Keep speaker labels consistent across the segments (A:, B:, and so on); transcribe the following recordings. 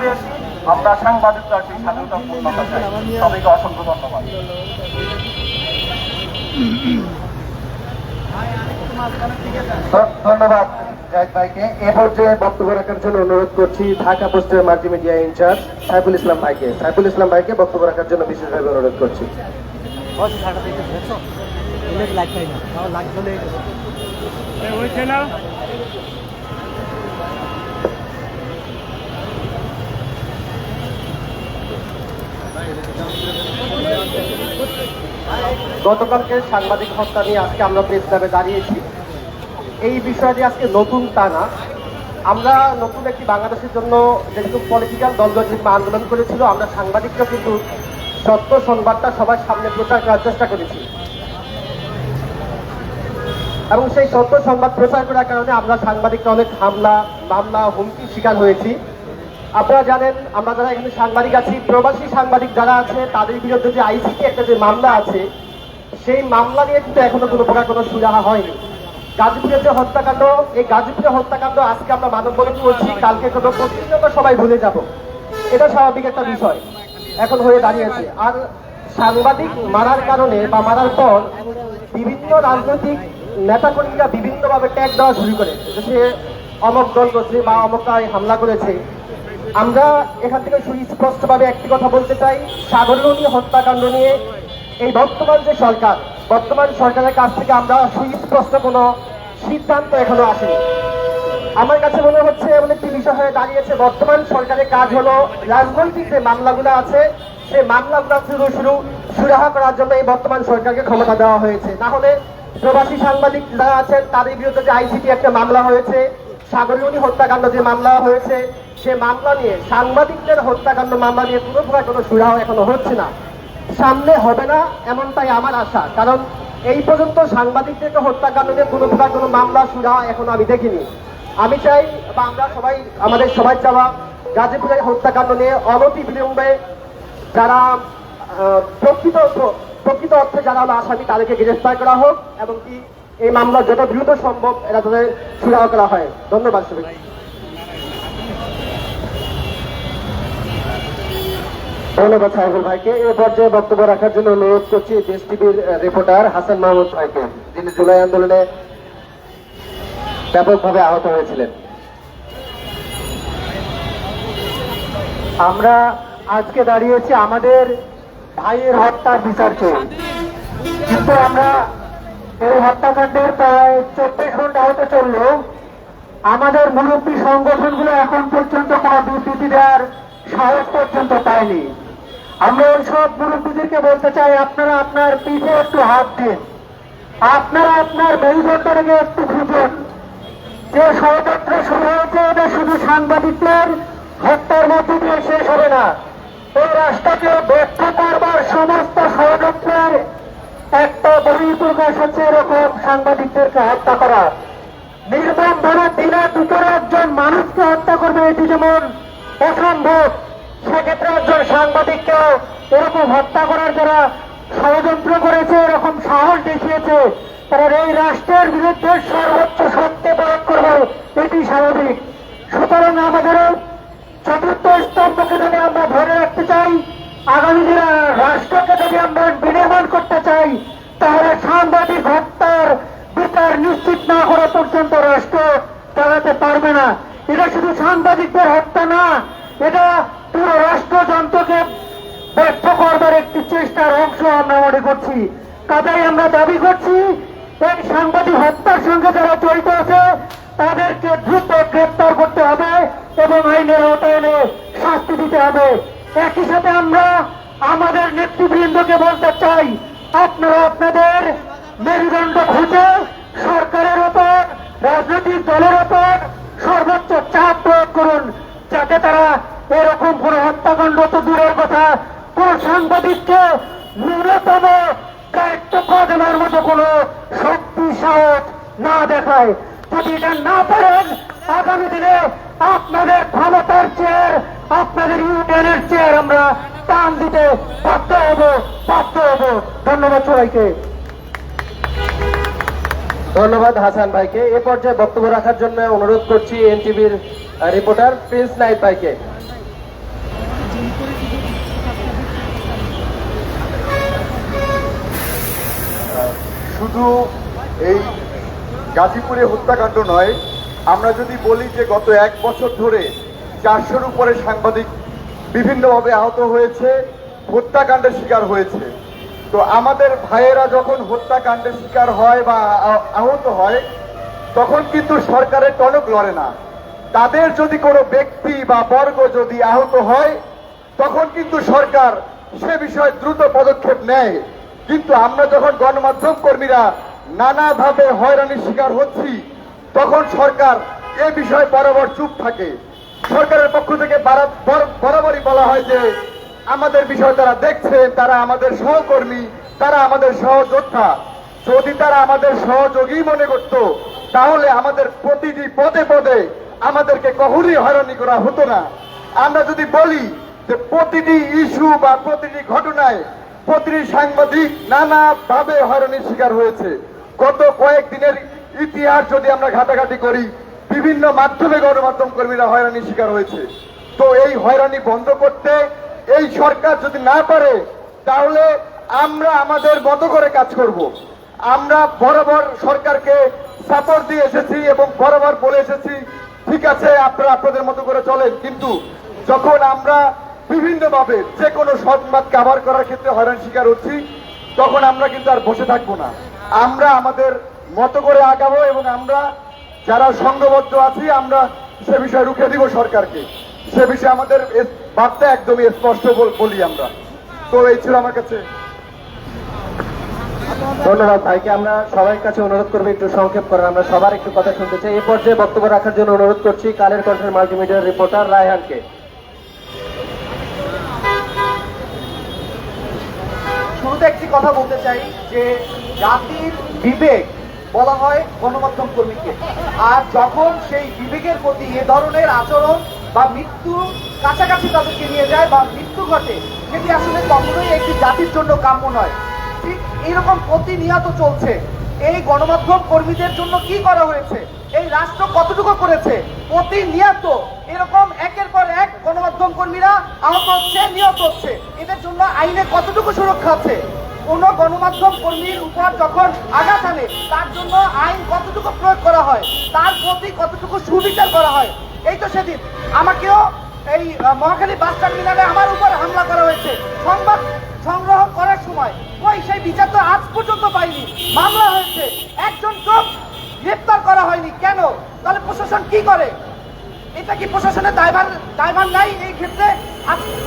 A: বাংলাদেশ আমরা সাংবাদিকতার সেই স্বাধীনতা পূর্ণতা চাই। সবাইকে অসংখ্য ধন্যবাদ।
B: ধন্যবাদ জাহিদ ভাইকে। এ পর্যায়ে বক্তব্য রাখার জন্য অনুরোধ করছি ঢাকা পোস্টের মাল্টিমিডিয়া ইনচার্জ সাইফুল ইসলাম ভাইকে। সাইফুল ইসলাম ভাইকে বক্তব্য রাখার জন্য বিশেষভাবে অনুরোধ করছি। গতকালকে সাংবাদিক হত্যা নিয়ে আজকে আমরা প্রেস ক্লাবে দাঁড়িয়েছি। এই বিষয়টি আজকে নতুন তা না আমরা নতুন একটি বাংলাদেশের জন্য যেহেতু পলিটিক্যাল দল দলগত আন্দোলন করেছিল, আমরা সাংবাদিকরা কিন্তু সত্য সংবাদটা সবার সামনে প্রচার করার চেষ্টা করেছি। এবং সেই সত্য সংবাদ প্রচার করার কারণে আমরা সাংবাদিকরা অনেক হামলা, মামলা, হুমকির শিকার হয়েছি। আপনারা জানেন, আমরা যারা এখানে সাংবাদিক আছি, প্রবাসী সাংবাদিক যারা আছে, তাদের বিরুদ্ধে যে আইসিটি একটা যে মামলা আছে, সেই মামলা নিয়ে কিন্তু এখনও কোনো প্রকার কোনো সুরাহা হয়নি। গাজীপুরের যে হত্যাকাণ্ড, এই গাজীপুরের হত্যাকাণ্ড আজকে আমরা মানববন্ধন করছি, কালকে কোনো প্রতিনিয়ত সবাই ভুলে যাব। এটা স্বাভাবিক একটা বিষয়, এখন হয়ে দাঁড়িয়েছে। আর সাংবাদিক মারার কারণে বা মারার পর বিভিন্ন রাজনৈতিক নেতাকর্মীরা বিভিন্নভাবে ট্যাগ দেওয়া শুরু করে। সে অমক দল করছে বা অমকায় হামলা করেছে। আমরা এখান থেকে সুস্পষ্টভাবে একটি কথা বলতে চাই। সাগরণী হত্যাকাণ্ড নিয়ে এই বর্তমান যে সরকার, বর্তমান সরকারের কাছ থেকে আমরা সুস্পষ্ট কোনো সিদ্ধান্ত এখনও আসেনি। আমার কাছে মনে হচ্ছে এমন একটি বিষয় হয়ে দাঁড়িয়েছে। বর্তমান সরকারের কাজ হলো রাজনৈতিক যে মামলাগুলো আছে, সেই মামলাগুলো শুরু শুরু সুরাহা করার জন্য এই বর্তমান সরকারকে ক্ষমতা দেওয়া হয়েছে। না হলে প্রবাসী সাংবাদিক যারা আছেন, তাদের বিরুদ্ধে যে আইসিটি একটা মামলা হয়েছে সাগরীয়নী হত্যাকাণ্ড যে মামলা হয়েছে, সে মামলা নিয়ে সাংবাদিকদের হত্যাকাণ্ড মামলা নিয়ে কোনো প্রকার কোনো সুরাহ এখনও হচ্ছে না। সামনে হবে না এমনটাই আমার আশা। কারণ এই পর্যন্ত সাংবাদিকদেরকে হত্যাকাণ্ড নিয়ে কোনো প্রকার কোনো মামলা সুরা এখনও আমি দেখিনি। আমি চাই, বা আমরা সবাই, আমাদের সবাই চাওয়া গাজীপুরের হত্যাকাণ্ড নিয়ে অনতি বিলম্বে যারা প্রকৃত প্রকৃত অর্থে যারা আসামি, তাদেরকে গ্রেফতার করা হোক, এবং কি এই মামলা যত দ্রুত সম্ভব এটা তাদের সুরাহ করা হয়। ধন্যবাদ সবাই ধন্যবাদ সাহেবুল ভাইকে। এ পর্যায়ে বক্তব্য রাখার জন্য অনুরোধ করছি দেশ টিভির রিপোর্টার হাসান মাহমুদ ভাইকে। যিনি জুলাই আন্দোলনে ব্যাপকভাবে আহত হয়েছিলেন। আমরা আজকে দাঁড়িয়েছি আমাদের ভাইয়ের হত্যার বিচার চেয়ে কিন্তু আমরা এই হত্যাকাণ্ডের প্রায় চব্বিশ ঘণ্টা হতে চললেও আমাদের মুরব্বী সংগঠনগুলো এখন পর্যন্ত কোনো বিবৃতি দেওয়ার সাহস পর্যন্ত পায়নি। আমরা ওই সব মুরব্বীদেরকে বলতে চাই, আপনারা আপনার পিঠে একটু হাত দিন। আপনারা আপনার মেরুদণ্ডটাকে একটু খুঁজুন। যে ষড়যন্ত্র শুরু হয়েছে এটা শুধু সাংবাদিকদের হত্যার মধ্যে দিয়ে শেষ হবে না। এই রাষ্ট্রকে ব্যর্থ একটা বহিঃপ্রকাশ হচ্ছে এরকম সাংবাদিকদেরকে হত্যা করা। নির্মম ভাবে দিনে দুপুরে একজন মানুষকে হত্যা করবে এটি যেমন অসম্ভব সেক্ষেত্রে একজন সাংবাদিককে এরকম হত্যা করার যারা ষড়যন্ত্র করেছে, এরকম সাহস দেখিয়েছে, তারা এই রাষ্ট্রের বিরুদ্ধে সর্বোচ্চ সত্যি প্রয়োগ করবে, এটি স্বাভাবিক। সুতরাং আমাদের চতুর্থ স্তম্ভকে যদি আমরা ধরে রাখতে চাই, আগামী দিনে রাষ্ট্রকে যদি আমরা বিনির্মাণ করতে চাই তাহলে সাংবাদিক হত্যার বিচার নিশ্চিত না করা পর্যন্ত রাষ্ট্র চালাতে পারবে না। এটা শুধু সাংবাদিকদের হত্যা না, এটা পুরো রাষ্ট্রযন্ত্রকে ব্যর্থ করবার একটি চেষ্টার অংশ আমরা মনে করছি। কাজেই আমরা দাবি করছি, এই সাংবাদিক হত্যার সঙ্গে যারা জড়িত আছে, তাদেরকে দ্রুত গ্রেপ্তার করতে হবে এবং আইনের আওতায় শাস্তি দিতে হবে। একই সাথে আমরা আমাদের নেতৃবৃন্দকে বলতে চাই আপনারা আপনাদের মেরুদণ্ড খুঁজে সরকারের ওপর, রাজনৈতিক দলের ওপর সর্বোচ্চ চাপ প্রয়োগ করুন, যাতে তারা এরকম কোন হত্যাকাণ্ড তো দূরের কথা। কোন সাংবাদিককে ন্যূনতম দায়িত্ব দেওয়ার মতো কোন শক্তি সাহস না দেখায়। যদি এটা না পারেন, আগামী দিনে আপনাদের ক্ষমতার চেয়ার আপনাদের ইউনিয়নের চেয়ার আমরা টান দিতে বাধ্য হব বাধ্য হব। ধন্যবাদ সবাইকে। ধন্যবাদ হাসান ভাইকে। এ পর্যায়ে বক্তব্য রাখার জন্য অনুরোধ করছি এনটিভির রিপোর্টার প্রিন্স নাইট ভাইকে।
C: শুধু এই গাজীপুরে হত্যাকাণ্ড নয় আমরা যদি বলি যে গত এক বছর ধরে চারশোর উপরে সাংবাদিক বিভিন্নভাবে আহত হয়েছে, হত্যাকাণ্ডের শিকার হয়েছে। তো আমাদের ভাইয়েরা যখন হত্যাকাণ্ডের শিকার হয় বা আহত হয়, তখন কিন্তু সরকারের টনক লড়ে না। তাদের যদি কোনো ব্যক্তি বা বর্গ যদি আহত হয়, তখন কিন্তু সরকার সে বিষয়ে দ্রুত পদক্ষেপ নেয়। কিন্তু আমরা যখন গণমাধ্যম কর্মীরা নানাভাবে হয়রানির শিকার হচ্ছি তখন সরকার এ বিষয়ে বরাবর চুপ থাকে। সরকারের পক্ষ থেকে বারা- বর- বরাবরই বলা হয় যে, আমাদের বিষয় তারা দেখছে তারা আমাদের সহকর্মী, তারা আমাদের সহযোদ্ধা। যদি তারা আমাদের সহযোগী মনে করত, তাহলে আমাদের প্রতিটি পদে পদে আমাদেরকে কখনই হয়রানি করা হতো না। আমরা যদি বলি যে, প্রতিটি ইস্যু বা প্রতিটি ঘটনায় প্রতিটি সাংবাদিক নানাভাবে হয়রানির শিকার হয়েছে। গত কয়েকদিনের ইতিহাস যদি আমরা ঘাটাঘাটি করি, বিভিন্ন মাধ্যমে গণমাধ্যম কর্মীরা হয়রানির শিকার হয়েছে। তো এই হয়রানি বন্ধ করতে এই সরকার যদি না পারে, তাহলে আমরা আমাদের মতো করে কাজ করব। আমরা বরাবর সরকারকে সাপোর্ট দিয়ে এসেছি এবং বরাবর বলে এসেছি, ঠিক আছে, আপনারা আপনাদের মতো করে চলেন। কিন্তু যখন আমরা বিভিন্নভাবে যে কোনো সংবাদ কাভার করার ক্ষেত্রে হয়রান শিকার হচ্ছি, তখন আমরা কিন্তু আর বসে থাকব না। আমরা আমাদের মতো করে আগাবো এবং আমরা যারা সংঘবদ্ধ আছি আমরা সে বিষয়ে রুখে দিব সরকারকে। সে বিষয়ে আমাদের বার্তা একদমই স্পষ্ট বল- বলি আমরা। তো এই ছিল আমার কাছে।
A: ধন্যবাদ ভাইকে আমরা সবার কাছে অনুরোধ করব একটু সংক্ষেপ করার। আমরা সবার একটু কথা শুনতে চাই। এই পর্যায়ে বক্তব্য রাখার জন্য অনুরোধ করছি কালের কণ্ঠের মাল্টিমিডিয়ার রিপোর্টার রায়হানকে।
D: শুরুতে একটি কথা বলতে চাই যে জাতির বিবেক বলা হয় গণমাধ্যম কর্মীকে। আর যখন সেই বিবেকের প্রতি এ ধরনের আচরণ বা মৃত্যু কাছাকাছি তাদেরকে নিয়ে যায় বা মৃত্যু ঘটে, সেটি আসলে কখনোই একটি জাতির জন্য কাম্য নয়। ঠিক এইরকম প্রতিনিয়ত চলছে। এই গণমাধ্যম কর্মীদের জন্য কি করা হয়েছে? এই রাষ্ট্র কতটুকু করেছে? প্রতিনিয়ত এরকম একের পর এক গণমাধ্যম কর্মীরা আহত হচ্ছে, নিহত হচ্ছে। এদের জন্য আইনে কতটুকু সুরক্ষা আছে? কোন গণমাধ্যম কর্মীর উপর যখন আঘাত আনে, তার জন্য আইন কতটুকু প্রয়োগ করা হয়, তার প্রতি কতটুকু সুবিচার করা হয়, এই তো সেদিন আমাকেও এই মহাখালী বাস টার্মিনালে আমার উপর হামলা করা হয়েছে। সংবাদ সংগ্রহ করার সময় ওই সেই বিচার তো আজ পর্যন্ত পাইনি, মামলা হয়েছে। একজন চোখ গ্রেপ্তার করা হয়নি। কেন? তাহলে প্রশাসন কি করে? এটা কি প্রশাসনের দায়ভার দায়ভার নাই এই ক্ষেত্রে?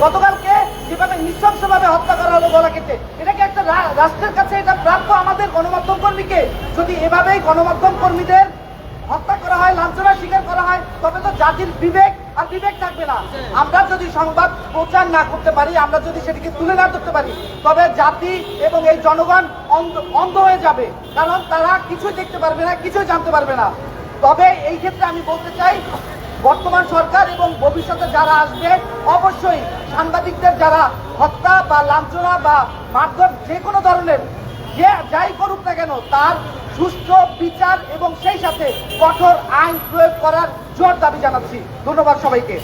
D: গতকালকে যেভাবে নৃশংসভাবে হত্যা করা হলো গলা কেটে এটা কি একটা রাষ্ট্রের কাছে এটা প্রাপ্য আমাদের গণমাধ্যম কর্মীকে? যদি এভাবেই গণমাধ্যম কর্মীদের হত্যা করা হয় লাঞ্ছনার শিকার করা হয়, তবে তো জাতির বিবেক আর বিবেক থাকবে না। আমরা যদি সংবাদ প্রচার না করতে পারি, আমরা যদি সেটিকে তুলে না ধরতে পারি, তবে জাতি এবং এই জনগণ অন্ধ হয়ে যাবে। কারণ তারা কিছুই দেখতে পারবে না, কিছুই জানতে পারবে না। তবে এই ক্ষেত্রে আমি বলতে চাই বর্তমান সরকার এবং ভবিষ্যতে যারা আসবে, অবশ্যই সাংবাদিকদের যারা হত্যা বা লাঞ্ছনা বা মারধর যে কোনো ধরনের যে যাই করুক না কেন, তার সুষ্ঠু বিচার এবং সেই সাথে কঠোর আইন প্রয়োগ করার জোর দাবি জানাচ্ছি। ধন্যবাদ সবাইকে।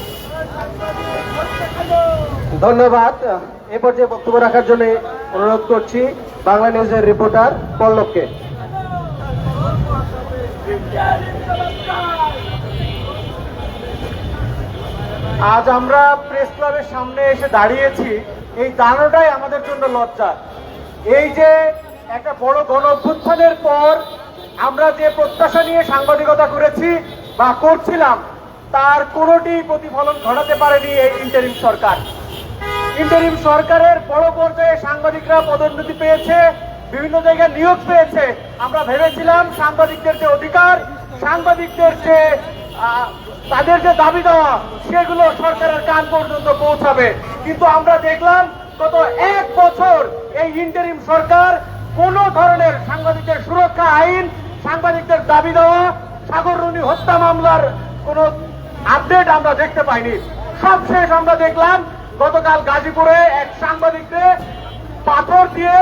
A: ধন্যবাদ। এ পর্যায়ে বক্তব্য রাখার জন্য অনুরোধ করছি বাংলা নিউজের রিপোর্টার পল্লবকে। আজ আমরা প্রেস ক্লাবের সামনে এসে দাঁড়িয়েছি। এই দাঁড়ানোটাই আমাদের জন্য লজ্জা। এই যে একটা বড় গণ অভ্যুত্থানের পর আমরা যে প্রত্যাশা নিয়ে সাংবাদিকতা করেছি বা করছিলাম, তার কোনোটি প্রতিফলন ঘটাতে পারেনি এই ইন্টারিম সরকার। ইন্টারিম সরকারের বড় পর্যায়ে সাংবাদিকরা পদোন্নতি পেয়েছে, বিভিন্ন জায়গায় নিয়োগ পেয়েছে। আমরা ভেবেছিলাম সাংবাদিকদের যে অধিকার, সাংবাদিকদের যে তাদের যে দাবি দেওয়া, সেগুলো সরকারের কান পর্যন্ত পৌঁছাবে। কিন্তু আমরা দেখলাম, গত এক বছর এই ইন্টারিম সরকার কোন ধরনের সাংবাদিকদের সুরক্ষা আইন, সাংবাদিকদের দাবি দেওয়া সাগররুনি হত্যা মামলার কোনো আপডেট আমরা দেখতে পাইনি। সবশেষ আমরা দেখলাম, গতকাল গাজীপুরে এক সাংবাদিককে পাথর দিয়ে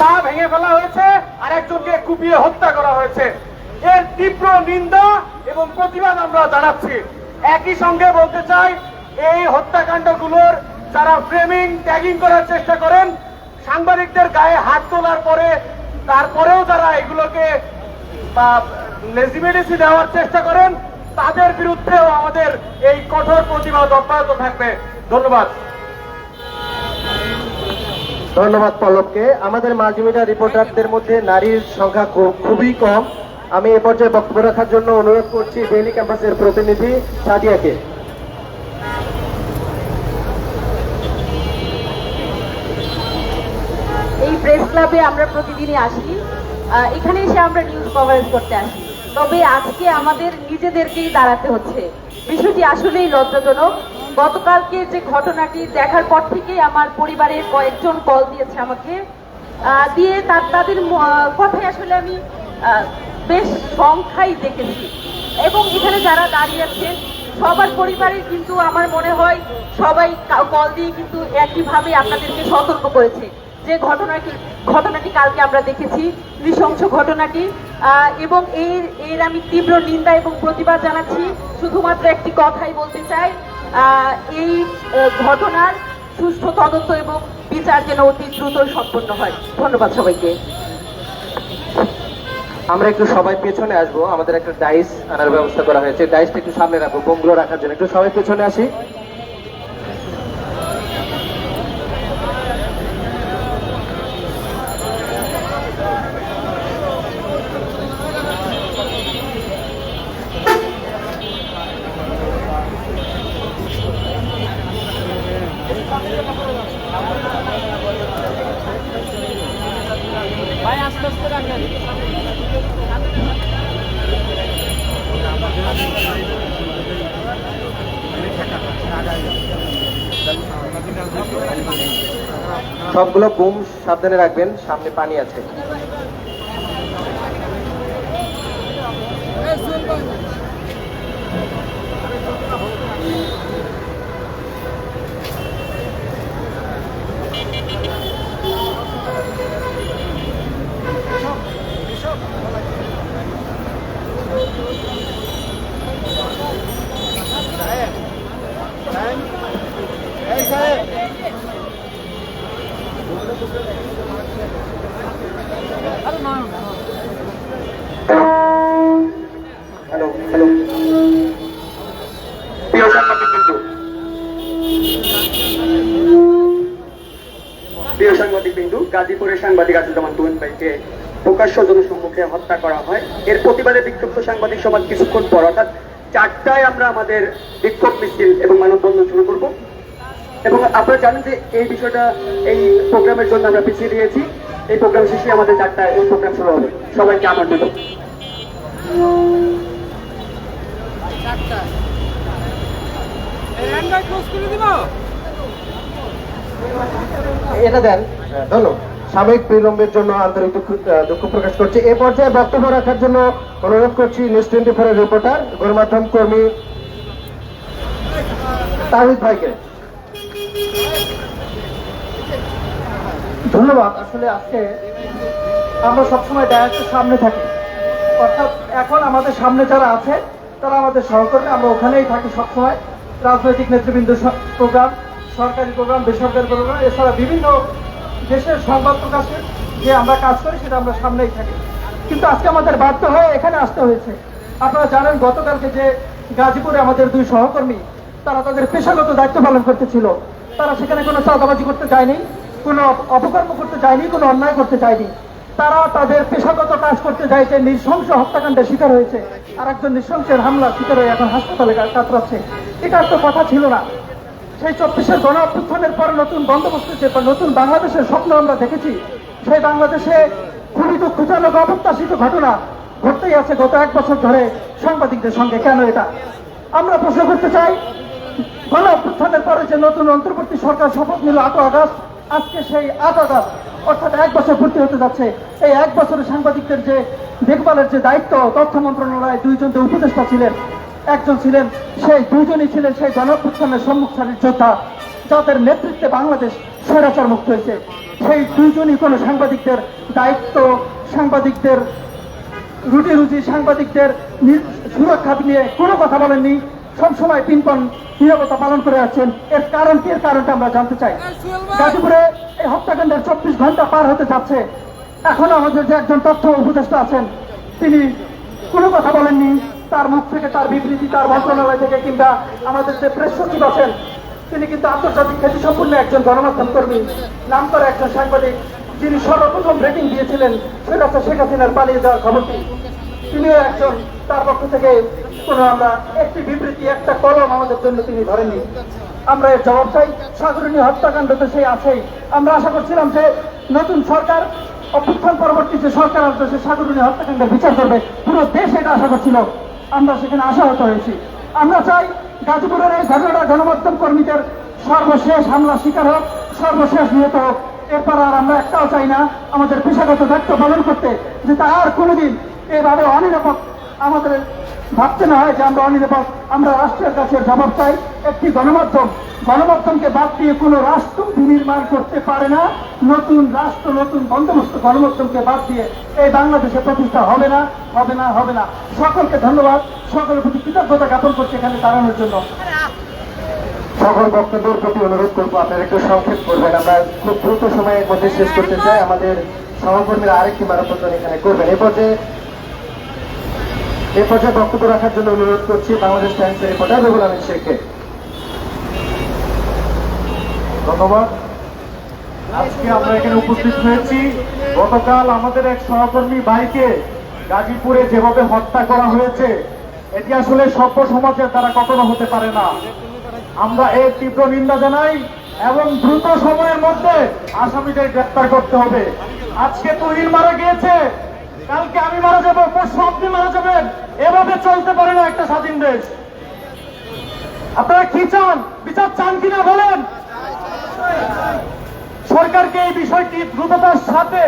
A: পা ভেঙে ফেলা হয়েছে আর একজনকে কুপিয়ে হত্যা করা হয়েছে। এর তীব্র নিন্দা এবং প্রতিবাদ আমরা জানাচ্ছি। একই সঙ্গে বলতে চাই,
E: এই হত্যাকাণ্ডগুলোর যারা ফ্রেমিং ট্যাগিং করার চেষ্টা করেন, সাংবাদিকদের গায়ে হাত তোলার পরে, তারপরেও যারা এগুলোকে লেজিমেডিসি দেওয়ার চেষ্টা করেন, তাদের বিরুদ্ধেও আমাদের এই কঠোর প্রতিবাদ অব্যাহত থাকবে। ধন্যবাদ।
F: ধন্যবাদ পল্লবকে আমাদের মাল্টিমিডিয়া রিপোর্টারদের মধ্যে নারীর সংখ্যা খুব- খুবই কম। আমি এ পর্যায়ে বক্তব্য রাখার জন্য অনুরোধ করছি ডেইলি ক্যাম্পাসের প্রতিনিধি সাদিয়াকে।
D: এই প্রেস ক্লাবে আমরা প্রতিদিনই আসি। এখানে এসে আমরা নিউজ কভারেজ করতে আসি। তবে আজকে আমাদের নিজেদেরকেই দাঁড়াতে হচ্ছে। বিষয়টি আসলেই লজ্জাজনক। গতকালকে যে ঘটনাটি দেখার পর থেকেই আমার পরিবারের কয়েকজন কল দিয়েছে আমাকে। দিয়ে তাদের কথায় আসলে আমি বেশ সংখ্যাই দেখেছি। এবং এখানে যারা দাঁড়িয়ে আছেন, সবার পরিবারে কিন্তু আমার মনে হয় সবাই কল দিয়ে কিন্তু একইভাবে আপনাদেরকে সতর্ক করেছে। যে ঘটনাটি ঘটনাটি কালকে আমরা দেখেছি, নৃশংস ঘটনাটি। এবং এর এর আমি তীব্র নিন্দা এবং প্রতিবাদ জানাচ্ছি। শুধুমাত্র একটি কথাই বলতে চাই এই ঘটনার সুষ্ঠু তদন্ত এবং বিচার যেন অতি দ্রুত সম্পন্ন হয়। ধন্যবাদ সবাইকে।
F: আমরা একটু সবাই পেছনে আসব। আমাদের একটা ডাইস আনার ব্যবস্থা করা হয়েছে। ডাইসটা একটু সামনে রাখব, বোমগুলো রাখার জন্য। একটু সবাই পেছনে আসি। সবগুলো বুম সাবধানে রাখবেন সামনে পানি আছে।
G: প্রকাশ্য জনসম্মুখে হত্যা করা হয়। এর প্রতিবাদে বিক্ষুব্ধ সাংবাদিক সমাজ কিছুক্ষণ পর অর্থাৎ চারটায় আমরা আমাদের বিক্ষোভ মিছিল এবং মানববন্ধন শুরু করব। এবং আপনারা জানেন যে এই বিষয়টা এই প্রোগ্রামের জন্য আমরা পিছিয়ে দিয়েছি। এই প্রোগ্রাম শেষে আমাদের চারটায় এই প্রোগ্রাম শুরু হবে। সবাইকে আমন্ত্রিত।
F: এটা দেন। ধন্যবাদ। সাময়িক বিলম্বের জন্য আন্তরিক দুঃখ দুঃখ প্রকাশ করছি। এ পর্যায়ে বক্তব্য রাখার জন্য অনুরোধ করছি নিউজ টোয়েন্টি ফোরের রিপোর্টার, গণমাধ্যম কর্মী তাহিদ ভাইকে।
E: ধন্যবাদ। আসলে আজকে আমরা সবসময় ডায়াসের সামনে থাকি। অর্থাৎ এখন আমাদের সামনে যারা আছে, তারা আমাদের সহকর্মী, আমরা ওখানেই থাকি সবসময়। রাজনৈতিক নেতৃবৃন্দ প্রোগ্রাম, সরকারি প্রোগ্রাম, বেসরকারি প্রোগ্রাম, এছাড়া বিভিন্ন দেশের সংবাদ প্রকাশের যে আমরা কাজ করি, সেটা আমরা সামনেই থাকি। কিন্তু আজকে আমাদের বাধ্য হয়ে এখানে আসতে হয়েছে। আপনারা জানেন, গতকালকে যে গাজীপুরে আমাদের দুই সহকর্মী, তারা তাদের পেশাগত দায়িত্ব পালন করতেছিল। তারা সেখানে কোনো চাঁদাবাজি করতে যায়নি, কোনো অপ- অপকর্ম করতে যায়নি, কোনো অন্যায় করতে চায়নি তারা তাদের পেশাগত কাজ করতে চাইছে নৃশংস হত্যাকাণ্ডের শিকার হয়েছে। আর একজন নৃশংসের হামলার শিকার হয়ে এখন হাসপাতালে কাতরাচ্ছে। এটার তো কথা ছিল না। সেই চব্বিশের গণ অভ্যুত্থানের পর নতুন বন্দোবস্তের পর নতুন বাংলাদেশের স্বপ্ন আমরা দেখেছি, সেই বাংলাদেশে খুবই দুঃখজনক অপ্রত্যাশিত ঘটনা ঘটতেই আছে গত এক বছর ধরে সাংবাদিকদের সঙ্গে। কেন এটা? আমরা প্রশ্ন করতে চাই গণ অভ্যুত্থানের পরে যে নতুন অন্তর্বর্তী সরকার শপথ নিল আট আগস্ট, আজকে সেই আট আগস্ট, অর্থাৎ এক বছর পূর্তি হতে যাচ্ছে, এই এক বছরে সাংবাদিকদের যে দেখভালের যে দায়িত্ব, তথ্য মন্ত্রণালয়ে দুইজন যে উপদেষ্টা ছিলেন একজন ছিলেন সেই দুজনই ছিলেন সেই গণ অভ্যুত্থানের সম্মুখ যোদ্ধা, যাদের নেতৃত্বে বাংলাদেশ স্বৈরাচার মুক্ত হয়েছে। সেই দুইজনই কোনো সাংবাদিকদের দায়িত্ব, সাংবাদিকদের রুটি রুজি, সাংবাদিকদের সুরক্ষা নিয়ে কোনো কথা বলেননি। সবসময় পিনপন নিরাপত্তা পালন করে আছেন এর কারণ কি? এর কারণটা আমরা জানতে চাই। গাজীপুরে এই হত্যাকাণ্ডের চব্বিশ ঘণ্টা পার হতে যাচ্ছে। এখনও আমাদের যে একজন তথ্য উপদেষ্টা আছেন, তিনি কোনো কথা বলেননি। তার মুখ থেকে তার বিবৃতি, তার মন্ত্রণালয় থেকে কিংবা আমাদের যে প্রেস সচিব আছেন, তিনি কিন্তু আন্তর্জাতিক খ্যাতি সম্পূর্ণ একজন গণমাধ্যম কর্মী, নাম করা একজন সাংবাদিক, যিনি সর্বপ্রথম রেটিং দিয়েছিলেন সেটা হচ্ছে শেখ হাসিনার পালিয়ে যাওয়ার খবরটি। তিনিও একজন, তার পক্ষ থেকে কোনো আমরা একটি বিবৃতি, একটা কলম আমাদের জন্য তিনি ধরেননি। আমরা এর জবাব চাই সাগরণী হত্যাকাণ্ড তো সেই আছেই। আমরা আশা করছিলাম যে নতুন সরকার, অভ্যুত্থান পরবর্তী যে সরকার আসবে, সে সাগরণী হত্যাকাণ্ডের বিচার করবে। পুরো দেশ এটা আশা করছিল। আমরা সেখানে আশাহত হয়েছি। আমরা চাই গাজীপুরের এই ঘটনা গণমাধ্যম কর্মীদের সর্বশেষ হামলা শিকার হোক, সর্বশেষ নিহত হোক। এরপর আর আমরা একটাও চাই না, আমাদের পেশাগত দায়িত্ব পালন করতে যে তা আর কোনোদিন এভাবে অনিরাপদ আমাদের ভাবতে না হয় যে আমরা অনিরাপদ। আমরা রাষ্ট্রের কাছে জবাব চাই। একটি গণমাধ্যম, গণমাধ্যমকে বাদ দিয়ে কোনো রাষ্ট্র বিনির্মাণ করতে পারে না। নতুন রাষ্ট্র, নতুন বন্দোবস্ত গণমাধ্যমকে বাদ দিয়ে এই বাংলাদেশে প্রতিষ্ঠা হবে না হবে না হবে না। সকলকে ধন্যবাদ। সকলের প্রতি কৃতজ্ঞতা জ্ঞাপন করছি এখানে দাঁড়ানোর জন্য।
F: সকল বক্তব্যের প্রতি অনুরোধ করব আপনারা একটু সংক্ষেপ করবেন। আমরা খুব দ্রুত সময়ের মধ্যে শেষ করতে চাই। আমাদের সহকর্মীরা আরেকটি মানববন্ধন এখানে করবেন। এ পর্যায়ে এ পর্যায়ে বক্তব্য রাখার জন্য অনুরোধ করছি বাংলাদেশ টাইমসের রিপোর্টার রুহুল আমিন শেখকে।
E: ধন্যবাদ। আজকে আমরা এখানে উপস্থিত হয়েছি। গতকাল আমাদের এক সহকর্মী ভাইকে গাজীপুরে যেভাবে হত্যা করা হয়েছে, এটি আসলে সভ্য সমাজের দ্বারা কখনো হতে পারে না। আমরা এর তীব্র নিন্দা জানাই এবং দ্রুত সময়ের মধ্যে আসামিদের গ্রেপ্তার করতে হবে। আজকে তুহিন মারা গিয়েছে কালকে আমি মারা যাব পরশু যাবেন এভাবে চলতে পারে না একটা স্বাধীন দেশ। আপনারা কি চান? বিচার চান কিনা বলেন। সরকারকে এই বিষয়টি দ্রুততার সাথে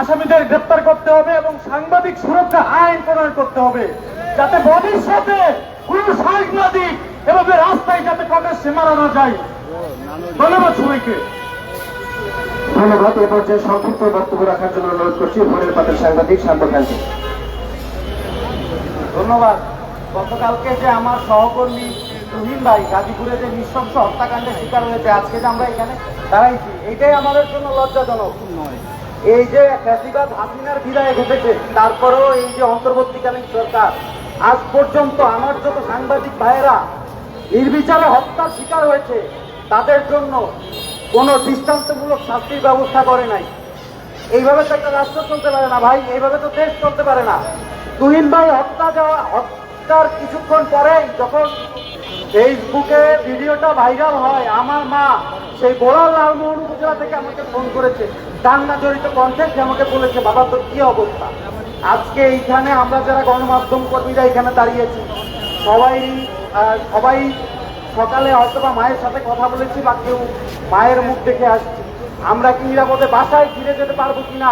E: আসামিদের গ্রেপ্তার করতে হবে এবং সাংবাদিক সুরক্ষা আইন প্রণয়ন করতে হবে? যাতে ভবিষ্যতে কোন সাংবাদিক এভাবে রাস্তায় যাতে মারা না যায়। ধন্যবাদ সবাইকে।
F: ধন্যবাদ। এ পর্যায়ে সংক্ষিপ্ত বক্তব্য রাখার জন্য অনুরোধ করছি। ভোরের পাতের সাংবাদিক শান্ত খানকে
A: ধন্যবাদ। গতকালকে যে আমার সহকর্মী তুহিন ভাই গাজীপুরে যে নৃশংস হত্যাকাণ্ডের শিকার হয়েছে, আজকে যে আমরা এখানে দাঁড়াইছি এইটাই আমাদের জন্য লজ্জাজনক। নয় এই যে ফ্যাসিবাদ হাসিনার বিদায় ঘটেছে, তারপরেও এই যে অন্তর্বর্তীকালীন সরকার, আজ পর্যন্ত আমার যত সাংবাদিক ভাইয়েরা নির্বিচারে হত্যার শিকার হয়েছে, তাদের জন্য কোনো দৃষ্টান্তমূলক শাস্তির ব্যবস্থা করে নাই। এইভাবে তো একটা রাষ্ট্র চলতে পারে না ভাই, এইভাবে তো দেশ চলতে পারে না। তুহিন ভাই হত্যা যাওয়া হত্যার কিছুক্ষণ পরেই যখন ফেসবুকে ভিডিওটা ভাইরাল হয়, আমার মা সেই বোলার লালমোহন উপজেলা থেকে আমাকে ফোন করেছে কান্না জড়িত সে আমাকে বলেছে, বাবা, তোর কি অবস্থা? আজকে এইখানে আমরা যারা গণমাধ্যম কর্মীরা এখানে দাঁড়িয়েছি, সবাই সবাই সকালে হয়তো বা মায়ের সাথে কথা বলেছি বা কেউ মায়ের মুখ দেখে আসছি। আমরা কি নিরাপদে বাসায় ফিরে যেতে পারব কিনা?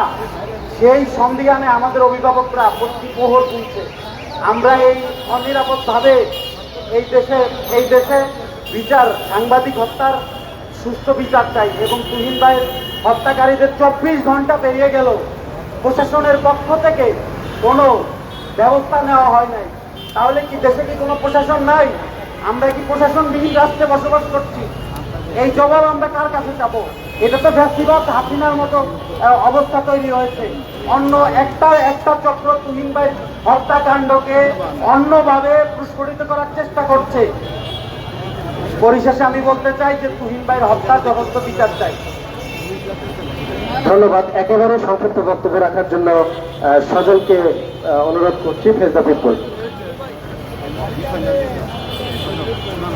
A: সেই সন্দিহানে আমাদের অভিভাবকরা প্রতি প্রহর তুলছে। আমরা এই অনিরাপদভাবে এই দেশে এই দেশে বিচার, সাংবাদিক হত্যার সুস্থ বিচার চাই এবং তুহিন ভাইয়ের হত্যাকারীদের চব্বিশ ঘণ্টা পেরিয়ে গেল। প্রশাসনের পক্ষ থেকে কোনো ব্যবস্থা নেওয়া হয় নাই। তাহলে কি দেশে কি কোনো প্রশাসন নাই? আমরা কি প্রশাসনবিহীন রাষ্ট্রে বসবাস করছি? এই জবাব আমরা কার কাছে যাব এটা তো ব্যক্তিগত হাসিনার মতো অবস্থা তৈরি হয়েছে। অন্য একটা একটা চক্র তুহিন ভাই হত্যাকাণ্ডকে অন্যভাবে প্রস্ফুটিত করার চেষ্টা করছে। পরিশেষে আমি বলতে চাই যে তুহিন ভাইয়ের হত্যার যথার্থ বিচার চাই।
F: ধন্যবাদ। একেবারে সংক্ষিপ্ত বক্তব্য রাখার জন্য সজলকে আহ, অনুরোধ করছি ফেস দ্য পিপল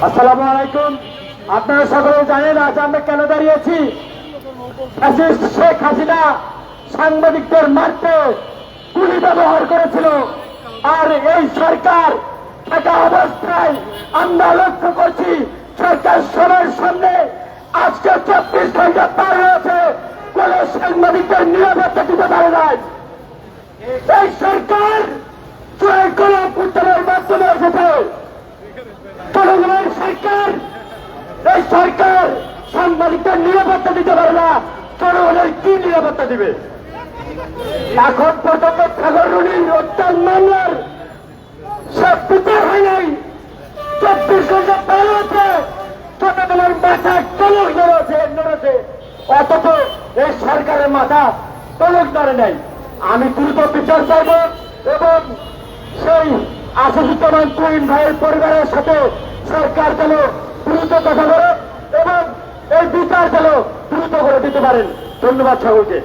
E: আসসালামু আলাইকুম। আপনারা সকলে জানেন, আজ আমরা কেন দাঁড়িয়েছি? শেখ হাসিনা সাংবাদিকদের মারতে গুলি ব্যবহার করেছিল। আর এই সরকার থাকা অবস্থায় আমরা লক্ষ্য করছি, সরকার সবার সামনে আজকে চব্বিশ ঘণ্টা পার হয়েছে, কোন সাংবাদিকদের নিরাপত্তা দিতে পারে নাই। এই সরকার চুয়াই কলা উত্তরের মাধ্যমে এসেছে। জনগণের সরকার এই সরকার সাংবাদিকদের নিরাপত্তা দিতে পারে না জনগণের কি নিরাপত্তা দিবে? এখন পর্যন্ত সাগর রুনির হত্যার মামলার সব বিচার হয় নাই।
B: চব্বিশ ঘণ্টা পার হচ্ছে ছোটবেলার মাথা টলক নড়েছে নড়েছে অথচ এই সরকারের মাথা টলক ধরে নাই। আমি দ্রুত বিচার চাইব এবং সেই তুইন ভাইয়ের পরিবারের সাথে সরকার যেন দ্রুত কথা বলে এবং এই বিচার যেন দ্রুত করে দিতে পারেন। ধন্যবাদ সকলকে।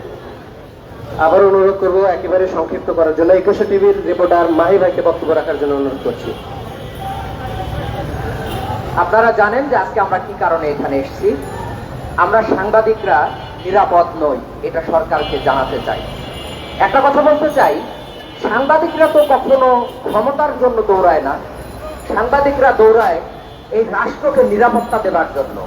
F: আবার অনুরোধ করব একেবারে সংক্ষিপ্ত করার জন্য। একুশে টিভির রিপোর্টার মাহি ভাইকে বক্তব্য রাখার জন্য অনুরোধ করছি।
H: আপনারা জানেন যে আজকে আমরা কি কারণে এখানে এসেছি? আমরা সাংবাদিকরা নিরাপদ নই, এটা সরকারকে জানাতে চাই। একটা কথা বলতে চাই, সাংবাদিকরা তো কখনো ক্ষমতার জন্য দৌড়ায় না। সাংবাদিকরা দৌড়ায় এই রাষ্ট্রকে নিরাপত্তা দেওয়ার জন্য।